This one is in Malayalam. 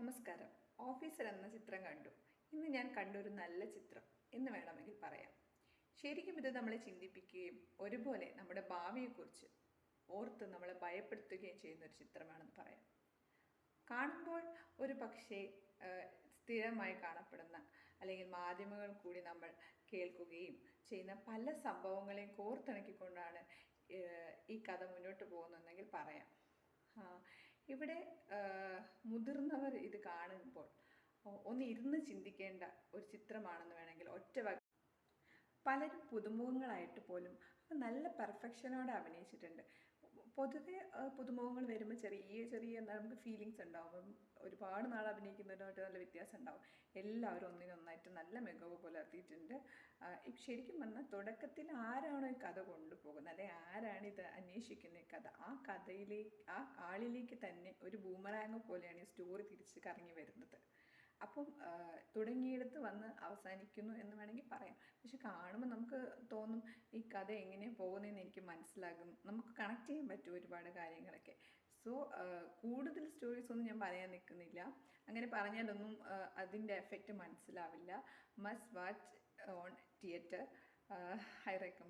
നമസ്കാരം. ഓഫീസർ എന്ന ചിത്രം കണ്ടു. ഇന്ന് ഞാൻ കണ്ടൊരു നല്ല ചിത്രം എന്ന് വേണമെങ്കിൽ പറയാം. ശരിക്കും ഇത് നമ്മളെ ചിന്തിപ്പിക്കുകയും ഒരുപോലെ നമ്മുടെ ഭാവിയെക്കുറിച്ച് ഓർത്ത് നമ്മളെ ഭയപ്പെടുത്തുകയും ചെയ്യുന്ന ഒരു ചിത്രമാണെന്ന് പറയാം. കാണുമ്പോൾ ഒരു പക്ഷേ സ്ഥിരമായി കാണപ്പെടുന്ന അല്ലെങ്കിൽ മാധ്യമങ്ങൾ കൂടി നമ്മൾ കേൾക്കുകയും ചെയ്യുന്ന പല സംഭവങ്ങളെയും കോർത്തിണക്കിക്കൊണ്ടാണ് ഈ കഥ മുന്നോട്ട് പോകുന്നതെങ്കിൽ പറയാം. ഇവിടെ മുതിർന്നവർ ഇത് കാണുമ്പോൾ ഒന്ന് ഇരുന്ന് ചിന്തിക്കേണ്ട ഒരു ചിത്രമാണെന്ന് വേണമെങ്കിൽ ഒറ്റ പലരും പുതുമുഖങ്ങളായിട്ട് പോലും നല്ല പെർഫെക്ഷനോടെ അഭിനയിച്ചിട്ടുണ്ട്. പൊതുവെ പുതുമുഖങ്ങൾ വരുമ്പോൾ ചെറിയ ചെറിയ എന്താ നമുക്ക് ഫീലിങ്സ് ഉണ്ടാവും. ഒരുപാട് നാൾ അഭിനയിക്കുന്നതിനായിട്ട് നല്ല വ്യത്യാസം ഉണ്ടാവും. എല്ലാവരും ഒന്നിനൊന്നായിട്ട് നല്ല മികവ് പുലർത്തിയിട്ടുണ്ട്. ശരിക്കും പറഞ്ഞാൽ തുടക്കത്തിൽ ആരാണോ ഈ കഥ കൊണ്ടുപോകുന്നത്? അല്ലെങ്കിൽ ആരാണ് ഇത് അന്വേഷിക്കുന്ന ഈ കഥ? ആ കഥയിലേക്ക് ആ ആളിലേക്ക് തന്നെ ഒരു ബൂമറാങ് പോലെയാണ് ഈ സ്റ്റോറി തിരിച്ച് കറങ്ങി വരുന്നത്. അപ്പം തുടങ്ങിയിടത്ത് വന്ന് അവസാനിക്കുന്നു എന്ന് വേണമെങ്കിൽ പറയാം. പക്ഷെ കാണുമ്പോൾ നമുക്ക് തോന്നും ഈ കഥ എങ്ങനെയാണ് പോകുന്നതെന്ന് എനിക്ക് മനസ്സിലാകും. നമുക്ക് കണക്ട് ചെയ്യാൻ പറ്റും ഒരുപാട് കാര്യങ്ങളൊക്കെ. സോ കൂടുതൽ സ്റ്റോറീസ് ഒന്നും ഞാൻ പറയാൻ നിൽക്കുന്നില്ല. അങ്ങനെ പറഞ്ഞാലൊന്നും അതിന്റെ എഫക്റ്റ് മനസ്സിലാവില്ല. Must watch on theatre high recommend